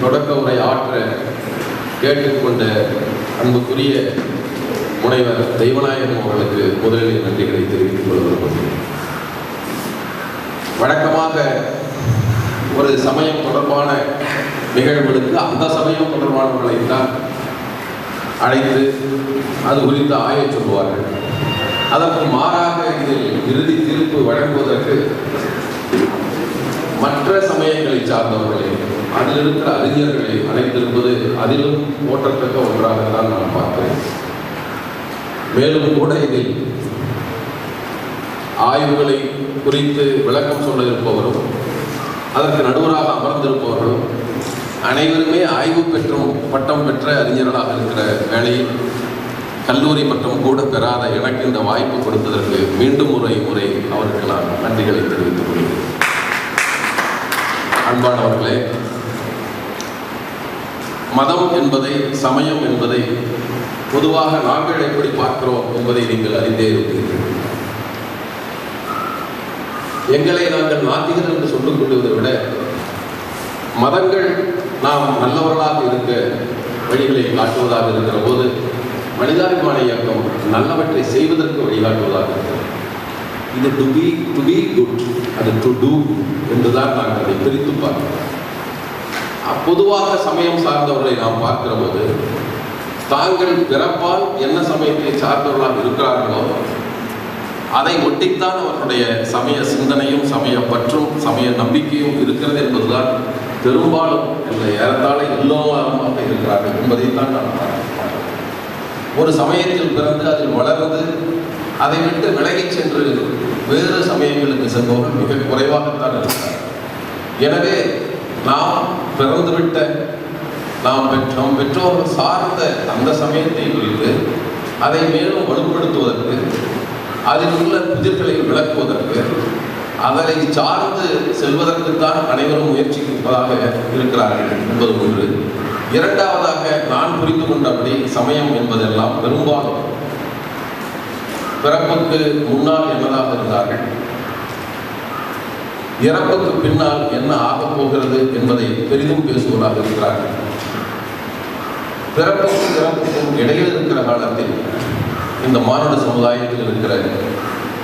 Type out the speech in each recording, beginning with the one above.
தொடக்க உரை ஆற்ற கேட்டுக்கொண்ட அன்புக்குரிய முனைவர் தெய்வநாயகம் அவர்களுக்கு முதலில் நன்றிகளை தெரிவித்துக் கொள்ள விரும்புகிறேன் வழக்கமாக ஒரு சமயம் தொடர்பான நிகழ்வுகளுக்கு அந்த சமயம் தொடர்பானவர்களை தான் அழைத்து அது குறித்து ஆய சொல்லுவார்கள். அதற்கு மாறாக இதில் இறுதி தீர்ப்பு வழங்குவதற்கு மற்ற சமயங்களை சார்ந்தவர்களை அதில் இருக்கிற அறிஞர்களை அழைத்திருப்பது அதிலும் ஓட்டத்தக்க ஒன்றாகத்தான் நான் பார்க்கிறேன். மேலும் கூட இதில் ஆய்வுகளை குறித்து விளக்கம் சொல்ல இருப்பவரும் அதற்கு நடுவராக அமர்ந்திருப்பவர்களும் அனைவருமே ஆய்வு பெற்றும் பட்டம் பெற்ற அறிஞர்களாக இருக்கிற வேளையில் கல்லூரி பட்டம் கூட பெறாத எனக்கு இந்த வாய்ப்பு கொடுத்ததற்கு மீண்டும் முறை முறை அவர்களால் நன்றிகளை தெரிவித்துக் கொள்கிறேன். அன்பானவர்களே மதம் என்பதை சமயம் என்பதை பொதுவாக நாங்கள் எப்படி பார்க்கிறோம் என்பதை நீங்கள் அறிந்தே இருப்பீர்கள். எங்களை நாங்கள் நாத்திகர் என்று சொல்லிக் கொள்வதை விட மதங்கள் நாம் நல்லவர்களாக இருக்க வழிகளை காட்டுவதாக இருக்கிற போது மனிதாபிமான இயக்கம் நல்லவற்றை செய்வதற்கு வழிகாட்டுவதாக இருக்கிறது. இது to be to be good அது டு டூ என்றுதான் நாங்கள் அதை பிரித்து பார்க்கிறோம். பொதுவாக சமயம் சார்ந்தவர்களை நாம் பார்க்கிற போது தாங்கள் பிறப்பால் என்ன சமயத்தை சார்ந்தவர்களாக இருக்கிறார்களோ அதை ஒட்டித்தான் அவர்களுடைய சமய சிந்தனையும் சமய பற்றும் சமய நம்பிக்கையும் இருக்கிறது என்பதுதான் பெரும்பாலும் இல்லை ஏறத்தாழ எல்லோருமாக இருக்கிறார்கள் என்பதைத்தான் நான் ஒரு சமயத்தில் பிறந்து அதில் வளர்ந்து அதை விட்டு விலகிச் சென்று வேறு சமயங்களுக்கு செல்பவர்கள் மிக குறைவாகத்தான் இருக்கிறார் எனவே நாம் பிறந்துவிட்ட நாம் பெற்றோம் பெற்றோர் சார்ந்த அந்த சமயத்தை குறித்து அதை மேலும் வலுப்படுத்துவதற்கு அதில் உள்ள புதிர்களை விளக்குவதற்கு அதனை சார்ந்து செல்வதற்குத்தான் அனைவரும் முயற்சிப்பதாக இருக்கிறார்கள் என்பது ஒன்று. இரண்டாவதாக நான் புரிந்து கொண்டபடி சமயம் என்பதெல்லாம் பெரும்பாலும் பிறப்புக்கு முன்னால் என்பதாக இருந்தார்கள். இறப்புக்கு பின்னால் என்ன ஆகப் போகிறது என்பதை பெரிதும் பேசுவதாக இருக்கிறார்கள். பிறப்புக்கும் இறப்புக்கும் இடையில் இருக்கிற காலத்தில் இந்த மானுட சமுதாயத்தில் இருக்கிற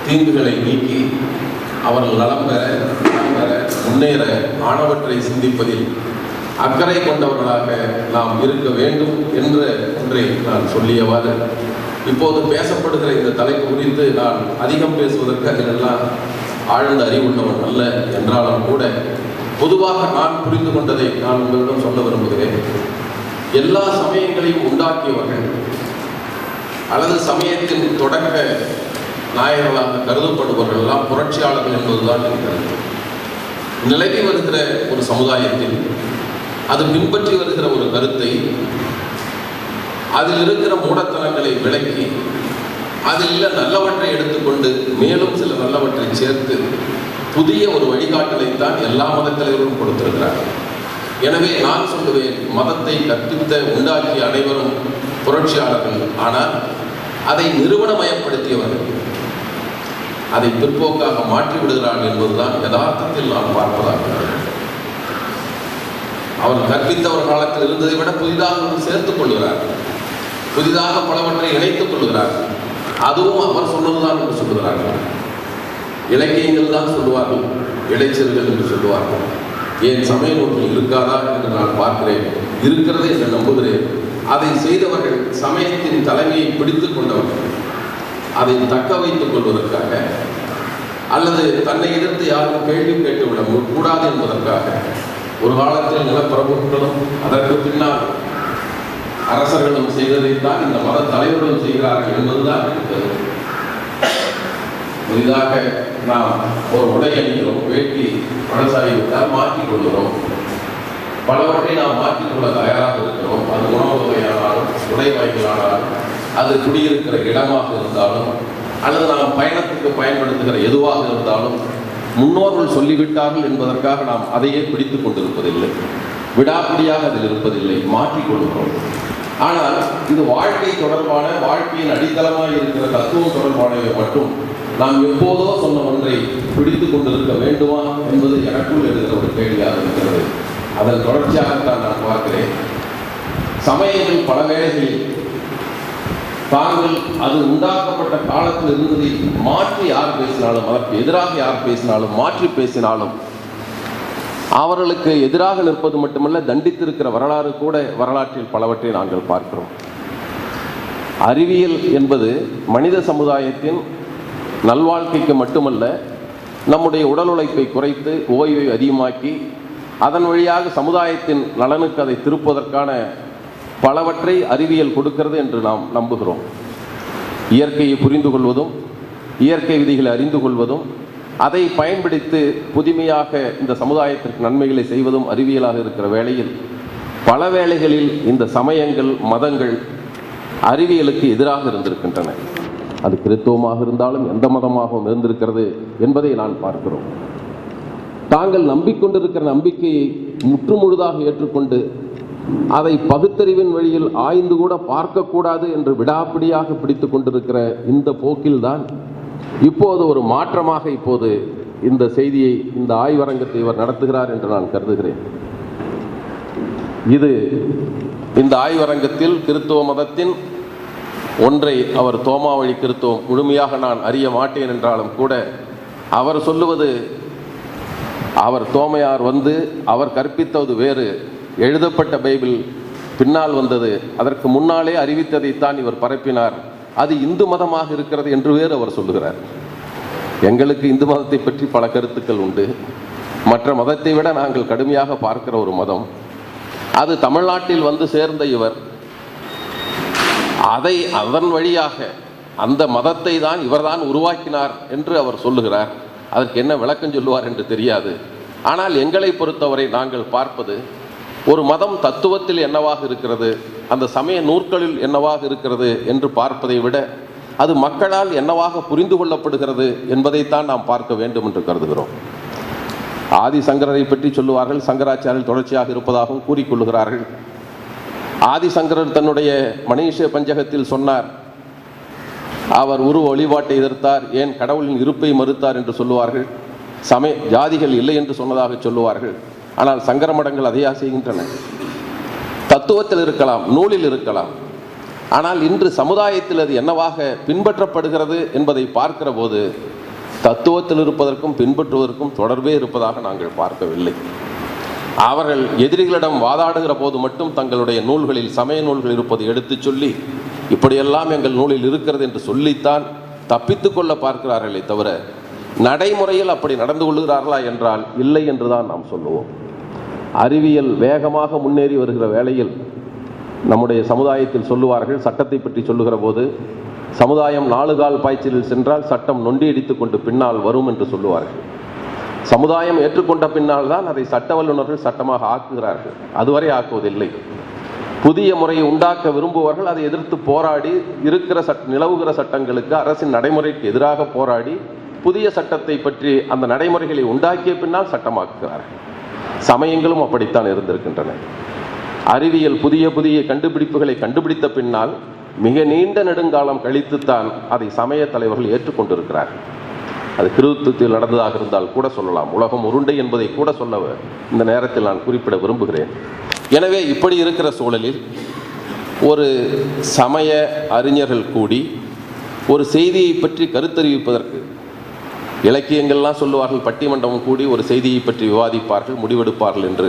தீங்குகளை நீக்கி அவர்கள் நலம் பெற நலம் பெற முன்னேற ஆணவற்றை சிந்திப்பதில் அக்கறை கொண்டவர்களாக நாம் இருக்க வேண்டும் என்ற ஒன்றை நான் சொல்லியவாறு. இப்போது பேசப்படுகிற இந்த தலைப்பு குறித்து நான் அதிகம் பேசுவதற்கு அதிலெல்லாம் ஆழ்ந்த அறிவுள்ளவன் அல்ல என்றாலும் கூட பொதுவாக நான் புரிந்து கொண்டதை நான் உங்களிடம் சொல்ல விரும்புகிறேன். எல்லா சமயங்களையும் உண்டாக்கியவர்கள் அல்லது சமயத்தின் தொடக்க நாயகர்களாக கருதப்படுபவர்கள் எல்லாம் புரட்சியாளர்கள் என்பதுதான் இருக்கிறது. நிலவி வருகிற ஒரு சமுதாயத்தில் அது பின்பற்றி வருகிற ஒரு கருத்தை அதில் இருக்கிற மூடத்தனங்களை விளக்கி அதில் நல்லவற்றை எடுத்துக்கொண்டு மேலும் சில நல்லவற்றை சேர்த்து புதிய ஒரு வழிகாட்டலைத்தான் எல்லா மத கொடுத்திருக்கிறார்கள். எனவே நான் சொல்லுவேன் மதத்தை கற்பித்த உண்டாக்கிய அனைவரும் புரட்சியாளர்கள். ஆனால் அதை நிறுவனமயப்படுத்தியவர்கள். அதை பிற்போக்காக மாற்றி விடுகிறார்கள் என்பதுதான் யதார்த்தத்தில் நான் பார்ப்பதாக அவர் கற்பித்த ஒரு காலத்தில் இருந்ததை விட புதிதாக சேர்த்துக் கொள்கிறார் புதிதாக பலவற்றை இணைத்துக் கொள்கிறார் அதுவும் அவர் சொன்னதுதான் என்று சொல்லுகிறார்கள். இலக்கியங்கள் தான் சொல்லுவார்கள் இளைஞர்கள் என்று சொல்லுவார்கள். என் சமய நூல்கள் இருக்காதா என்று நான் பார்க்கிறேன். இருக்கிறது என்று நம்புகிறேன்? அதை செய்தவர்கள் சமயத்தின் தலைமையை பிடித்து கொண்டவர்கள். அதை தக்க வைத்துக் கொள்வதற்காக அல்லது தன்னை எதிர்த்து யாரும் கேள்வி கேட்டுவிட கூடாது என்பதற்காக. ஒரு காலத்தில் நிலப்பிரபுக்களும் அதற்கு பின்னால் அரசர்களும் செய்ததைத்தான் இந்த மத தலைவர்களும் செய்கிறார்கள் என்பதுதான் புதிதாக நாம் ஒரு உடை அணிகிறோம் வேட்டி பழசாகிவிட்டால் மாற்றிக் கொள்கிறோம். பலவற்றை நாம் மாற்றிக்கொள்ள தயாராக இருக்கிறோம். அது உணவு வகையானாலும் உடை வகைகளானாலும் அது குடியிருக்கிற இடமாக இருந்தாலும் அல்லது நாம் பயணத்துக்கு பயன்படுத்துகிற எதுவாக இருந்தாலும் முன்னோர்கள் சொல்லிவிட்டார்கள் என்பதற்காக நாம் அதையே பிடித்துக் கொண்டிருப்பதில்லை. விடாப்பிடியாக அதில் இருப்பதில்லை. மாற்றிக்கொள்கிறோம் ஆனால் இது வாழ்க்கை தொடர்பான வாழ்க்கையின் அடித்தளமாக இருக்கிற தத்துவம் தொடர்பானவை மட்டும் நாம் எப்போதோ சொன்ன ஒன்றை பிடித்து கொண்டிருக்க வேண்டுமா என்பது எனக்குள் இருக்கிற ஒரு கேள்வியாக இருக்கிறது. அதன் தொடர்ச்சியாகத்தான் நான் பார்க்கிறேன். சமயங்கள் பல வேளைகளில் தாங்கள் அது உண்டாக்கப்பட்ட காலத்தில் இருந்ததை மாற்றி யார் பேசினாலும் அதற்கு எதிராக யார் பேசினாலும் மாற்றி பேசினாலும் அவர்களுக்கு எதிராக நிற்பது மட்டுமல்ல தண்டித்திருக்கிற வரலாறு கூட வரலாற்றில் பலவற்றை நாங்கள் பார்க்கிறோம். அறிவியல் என்பது மனித சமுதாயத்தின் நல்வாழ்க்கைக்கு மட்டுமல்ல நம்முடைய உடல் உழைப்பை குறைத்து ஓய்வை அதிகமாக்கி அதன் வழியாக சமுதாயத்தின் நலனுக்கு அதை திருப்புவதற்கான பலவற்றை அறிவியல் கொடுக்கிறது என்று நாம் நம்புகிறோம். இயற்கையை புரிந்து கொள்வதும் இயற்கை விதிகளை அறிந்து கொள்வதும் அதை பயன்படுத்தி புதுமையாக இந்த சமுதாயத்திற்கு நன்மைகளை செய்வதும் அறிவியலாக இருக்கிற வேளையில் பல வேளைகளில் இந்த சமயங்கள் மதங்கள் அறிவியலுக்கு எதிராக இருந்திருக்கின்றன. அது கிறித்துவமாக இருந்தாலும் எந்த மதமாகவும் இருந்திருக்கிறது என்பதை நான் பார்க்கிறோம். தாங்கள் நம்பிக்கொண்டிருக்கிற நம்பிக்கையை முற்றுமுழுதாக ஏற்றுக்கொண்டு அதை பகுத்தறிவின் வழியில் ஆய்ந்து கூட பார்க்கக்கூடாது என்று விடாப்பிடியாக பிடித்து கொண்டிருக்கிற இந்த போக்கில்தான் இப்போது ஒரு மாற்றமாக இப்போது இந்த செய்தியை இந்த ஆய்வரங்கத்தை இவர் நடத்துகிறார் என்று நான் கருதுகிறேன். இது இந்த ஆய்வரங்கத்தில் கிறித்துவ மதத்தின் ஒன்றை அவர் தோமாவழி கிறித்துவம் முழுமையாக நான் அறிய மாட்டேன் என்றாலும் கூட அவர் சொல்லுவது அவர் தோமையார் வந்து அவர் கற்பித்தது வேறு எழுதப்பட்ட பைபிள் பின்னால் வந்தது அதற்கு முன்னாலே அறிவித்ததைத்தான் இவர் பரப்பினார். அது இந்து மதமாக இருக்கிறது என்று வேறு அவர் சொல்லுகிறார். எங்களுக்கு இந்து மதத்தை பற்றி பல கருத்துக்கள் உண்டு. மற்ற மதத்தை விட நாங்கள் கடுமையாக பார்க்கிற ஒரு மதம். அது தமிழ்நாட்டில் வந்து சேர்ந்த இவர். அதை அதன் வழியாக அந்த மதத்தை தான் இவர்தான் உருவாக்கினார் என்று அவர் சொல்லுகிறார். அதற்கு என்ன விளக்கம் சொல்லுவார் என்று தெரியாது. ஆனால் எங்களை பொறுத்தவரை நாங்கள் பார்ப்பது ஒரு மதம் தத்துவத்தில் என்னவாக இருக்கிறது? அந்த சமய நூற்களில் என்னவாக இருக்கிறது என்று பார்ப்பதை விட அது மக்களால் என்னவாக புரிந்து கொள்ளப்படுகிறது என்பதைத்தான் நாம் பார்க்க வேண்டும் என்று கருதுகிறோம். ஆதி சங்கரரை பற்றி சொல்லுவார்கள் சங்கராச்சாரியர் தொடர்ச்சியாக இருப்பதாகவும் கூறிக்கொள்கிறார்கள் ஆதிசங்கரர் தன்னுடைய மணிஷ பஞ்சகத்தில் சொன்னார் அவர் உருவ வழிபாட்டை எதிர்த்தார் ஏன் கடவுளின் இருப்பை மறுத்தார்? என்று சொல்லுவார்கள். சமய ஜாதிகள் இல்லை என்று சொன்னதாக சொல்லுவார்கள். ஆனால் சங்கர மடங்கள் அதை செய்கின்றன தத்துவத்தில் இருக்கலாம் நூலில் இருக்கலாம். ஆனால் இன்று சமுதாயத்தில் அது என்னவாக பின்பற்றப்படுகிறது என்பதை பார்க்கிற போது தத்துவத்தில் இருப்பதற்கும் பின்பற்றுவதற்கும் தொடர்பே இருப்பதாக நாங்கள் பார்க்கவில்லை. அவர்கள் எதிரிகளிடம் வாதாடுகிற போது மட்டும் தங்களுடைய நூல்களில் சமய நூல்கள் இருப்பதை எடுத்துச் சொல்லி இப்படியெல்லாம் எங்கள் நூலில் இருக்கிறது என்று சொல்லித்தான் தப்பித்து கொள்ள பார்க்கிறார்களே தவிர நடைமுறையில் அப்படி நடந்து கொள்கிறார்களா என்றால் இல்லை என்றுதான் நாம் சொல்லுவோம். அறிவியல் வேகமாக முன்னேறி வருகிற வேளையில் நம்முடைய சமுதாயத்தில் சொல்லுவார்கள் சட்டத்தை பற்றி சொல்லுகிற போது சமுதாயம் நாலு கால் பாய்ச்சலில் சென்றால் சட்டம் நொண்டி அடித்துக் கொண்டு பின்னால் வரும் என்று சொல்லுவார்கள். சமுதாயம் ஏற்றுக்கொண்ட பின்னால் தான் அதை சட்ட வல்லுநர்கள் சட்டமாக ஆக்குகிறார்கள். அதுவரை ஆக்குவதில்லை. புதிய முறையை உண்டாக்க விரும்புவார்கள். அதை எதிர்த்து போராடி இருக்கிற சட் நிலவுகிற சட்டங்களுக்கு அரசின் நடைமுறைக்கு எதிராக போராடி புதிய சட்டத்தை பற்றி அந்த நடைமுறைகளை உண்டாக்கிய பின்னால் சட்டமாக்குகிறார்கள். சமயங்களும் அப்படித்தான் இருந்திருக்கின்றன. அறிவியல் புதிய புதிய கண்டுபிடிப்புகளை கண்டுபிடித்த பின்னால் மிக நீண்ட நெடுங்காலம் கழித்துத்தான் அதை சமய தலைவர்கள் ஏற்றுக்கொண்டிருக்கிறார்கள். அது கிருத்துவத்தில் நடந்ததாக இருந்தால் கூட சொல்லலாம். உலகம் உருண்டை என்பதை கூட சொல்ல இந்த நேரத்தில் நான் குறிப்பிட விரும்புகிறேன். எனவே இப்படி இருக்கிற சூழலில் ஒரு சமய அறிஞர்கள் கூடி ஒரு செய்தியை பற்றி கருத்தறிவிப்பதற்கு இலக்கியங்கள்லாம் சொல்லுவார்கள் பட்டிமண்டபம் கூடி ஒரு செய்தியை பற்றி விவாதிப்பார்கள் முடிவெடுப்பார்கள் என்று.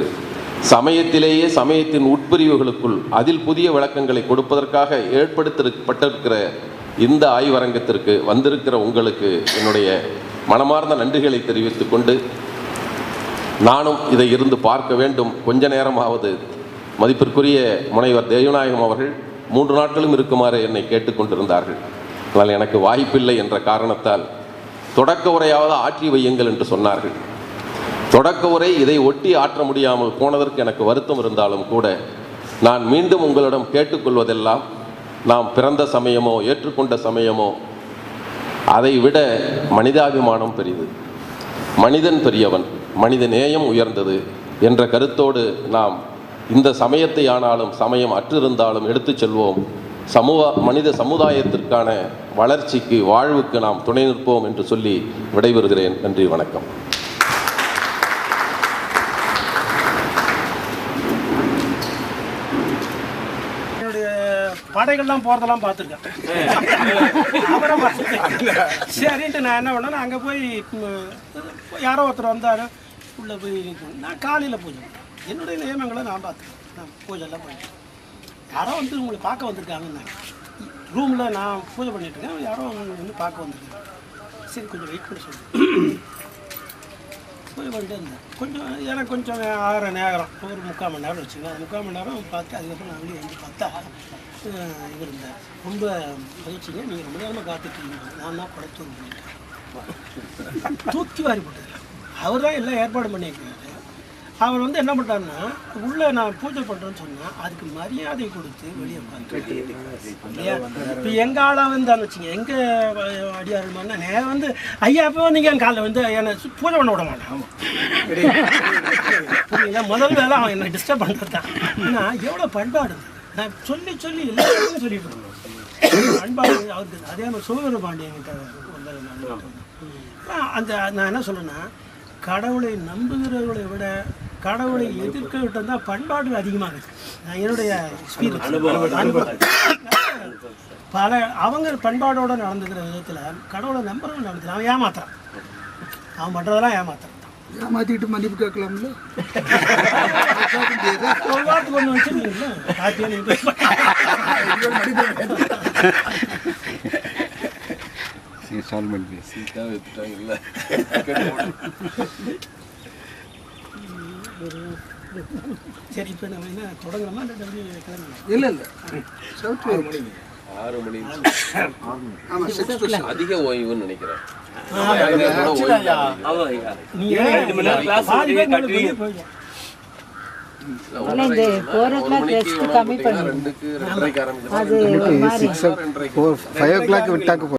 சமயத்திலேயே சமயத்தின் உட்பிரிவுகளுக்குள் அதில் புதிய விளக்கங்களை கொடுப்பதற்காக ஏற்படுத்தப்பட்டிருக்கிற இந்த ஆய்வரங்கத்திற்கு வந்திருக்கிற உங்களுக்கு என்னுடைய மனமார்ந்த நன்றிகளை தெரிவித்துக் கொண்டு நானும் இதை இருந்து பார்க்க வேண்டும். கொஞ்ச நேரமாவது மதிப்பிற்குரிய முனைவர் தேவநாயகம் அவர்கள் மூன்று நாட்களும் இருக்குமாறு என்னை கேட்டுக்கொண்டிருந்தார்கள் ஆனால் எனக்கு வாய்ப்பில்லை என்ற காரணத்தால் தொடக்க உரையாவது ஆற்றி வையுங்கள் என்று சொன்னார்கள். தொடக்க உரை இதை ஒட்டி ஆற்ற முடியாமல் போனதற்கு எனக்கு வருத்தம் இருந்தாலும் கூட நான் மீண்டும் உங்களிடம் கேட்டுக்கொள்வதெல்லாம் நாம் பிறந்த சமயமோ ஏற்றுக்கொண்ட சமயமோ அதை விட மனிதாபிமானம் பெரிது. மனிதன் பெரியவன் மனித நேயம் உயர்ந்தது என்ற கருத்தோடு நாம் இந்த சமயத்தை ஆனாலும் சமயம் அற்றிருந்தாலும் எடுத்துச் செல்வோம். சமூக மனித சமுதாயத்திற்கான வளர்ச்சிக்கு வாழ்வுக்கு நாம் துணை நிற்போம் என்று சொல்லி விடைபெறுகிறேன். நன்றி வணக்கம். என்னுடைய படைகள்லாம் போகிறதெல்லாம் பார்த்துருக்கேன். பார்த்துருக்கேன். சரின்ட்டு நான் என்ன பண்ணேன் அங்கே போய் யாரோ ஒருத்தர் வந்தார் உள்ளே போய் நான் காலையில் பூஜை என்னுடைய நியமங்களை நான் பார்த்துக்கேன் நான் பூஜைலாம் பண்ணிட்டேன் யாரோ வந்து உங்களை பார்க்க வந்திருக்காங்கன்னு. ரூமில் நான் பூஜை பண்ணிட்டு இருக்கேன். யாரோ உங்களை வந்து பார்க்க வந்திருக்காங்க. சரி கொஞ்சம் வெயிட் பண்ணி சொல்லுங்கள் பூஜை பண்ணிட்டு இருந்தேன். கொஞ்சம் ஏன்னா கொஞ்சம் ஆகிற நேரம் ஒரு முக்கால் மணி நேரம் வச்சுக்கோங்க அந்த முக்கால் மணி நேரம் பார்த்து அதுக்கப்புறம் நான் வெளியே வந்து பார்த்தா இது இவர் ரொம்ப மகிழ்ச்சிங்க. நீங்கள் ரொம்ப நேரமாக காத்துட்ருக்கீங்க நான் தான் படைச்சோம் பண்ணிட்டேன். தூக்கி வாரி போட்டது அவர் தான் எல்லாம் ஏற்பாடு பண்ணியிருக்காரு. அவர் வந்து என்ன பண்ணுறாருன்னா உள்ளே நான் பூஜை பண்ணுறேன்னு சொன்னால் அதுக்கு மரியாதை கொடுத்து வெளியே உட்காந்து இல்லையா? இப்போ எங்கள் ஆளாக இருந்தான்னு வச்சுங்க எங்கள் அடியார் நேரம் வந்து ஐயா இப்போ நீங்கள் என் காலில் வந்து என்னை பூஜை பண்ண விட மாட்டான். புரியுங்களா முதல் வேலை அவன் என்னை டிஸ்டர்ப் பண்ணுறது தான் ஆனால் எவ்வளோ பண்பாடு நான் சொல்லி சொல்லி எல்லாருக்கும் சொல்லிட்டு இருக்கேன். பண்பாடு அவருக்கு அதே மாதிரி நான். கேட்டேன். அந்த நான் என்ன சொல்றேன்னா கடவுளை நம்புகிறவர்களை விட கடவுளை எதிர்க்கிட்ட தான் பண்பாடு அதிகமாக இருக்கு. நான் என்னுடைய. பல அவங்க பண்பாடோட நடந்துக்கிற விதத்தில் கடவுளை நம்புறவங்க நடந்துக்கிறான் அவன் ஏமாத்துறான். அவன் பண்ணுறதெல்லாம் ஏமாத்துறான். ஏமாத்திட்டு மன்னிப்பு கேட்கலாம்ல? ஒரு வாரத்துக்கு ஒன்று சரி இப்போ நம்ம என்ன தொடங்கலாமா இல்லை கிளம்பலாம் இல்ல இல்ல சவுத் ஆறு மணி ஆறு மணி ஆமா சிக்ஸ் டு அதிக ஓய்வுன்னு நினைக்கிறேன் ரெண்டுக்கு ரெண்டரைக்கு ஆரம்பிச்சு அது ஃபைவ் ஓ கிளாக் விட்டாக்க